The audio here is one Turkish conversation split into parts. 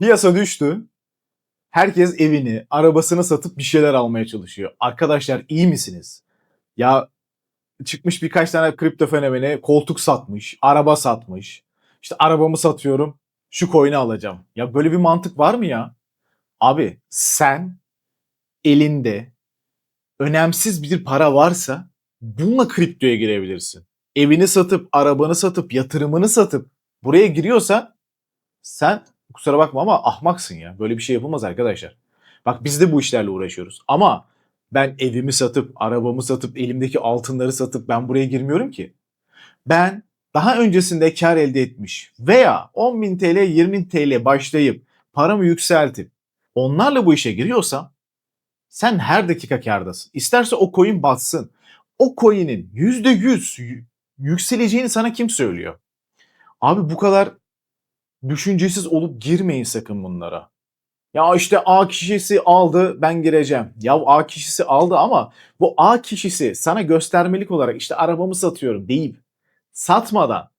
Piyasa düştü. Herkes evini, arabasını satıp bir şeyler almaya çalışıyor. Arkadaşlar iyi misiniz? Ya çıkmış birkaç tane kripto fenomeni koltuk satmış, araba satmış. İşte arabamı satıyorum, şu coin'i alacağım. Ya böyle bir mantık var mı ya? Abi sen elinde önemsiz bir para varsa bununla kriptoya girebilirsin. Evini satıp, arabanı satıp, yatırımını satıp buraya giriyorsan sen kusura bakma ama ahmaksın ya. Böyle bir şey yapılmaz arkadaşlar. Bak biz de bu işlerle uğraşıyoruz. Ama ben evimi satıp, arabamı satıp, elimdeki altınları satıp ben buraya girmiyorum ki. Ben daha öncesinde kar elde etmiş veya 10.000 TL, 20.000 TL başlayıp paramı yükseltip onlarla bu işe giriyorsam sen her dakika kardasın. İsterse o coin batsın. O coin'in %100 y- yükseleceğini sana kim söylüyor? Abi bu kadar düşüncesiz olup girmeyin sakın bunlara. Ya işte A kişisi aldı ben gireceğim. Ya A kişisi aldı ama bu A kişisi sana göstermelik olarak işte arabamı satıyorum deyip satmadan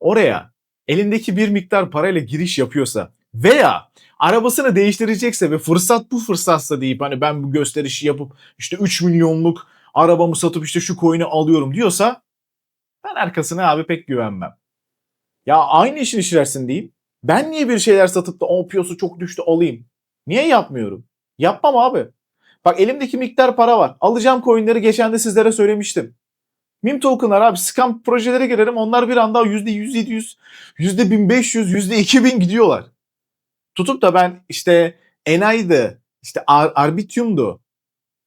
oraya elindeki bir miktar parayla giriş yapıyorsa veya arabasını değiştirecekse ve fırsat bu fırsatsa deyip hani ben bu gösterişi yapıp işte 3 milyonluk arabamı satıp işte şu coin'i alıyorum diyorsa ben arkasına abi pek güvenmem. Ya aynı işin içerisinde diyeyim. Ben niye bir şeyler satıp da o piyasa çok düştü alayım? Niye yapmıyorum? Yapmam abi. Bak elimdeki miktar para var. Alacağım coinleri geçen de sizlere söylemiştim. Meme tokenlar abi scam projelere girerim onlar bir anda %100, %700, %1500, %2000 gidiyorlar. Tutup da ben işte Enay'dı, işte Ar- Arbitium'du,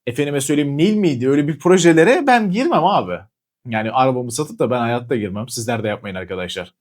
efendime söyleyeyim Nil miydi öyle bir projelere ben girmem abi. Yani arabamı satıp da ben hayatta girmem. Sizler de yapmayın arkadaşlar.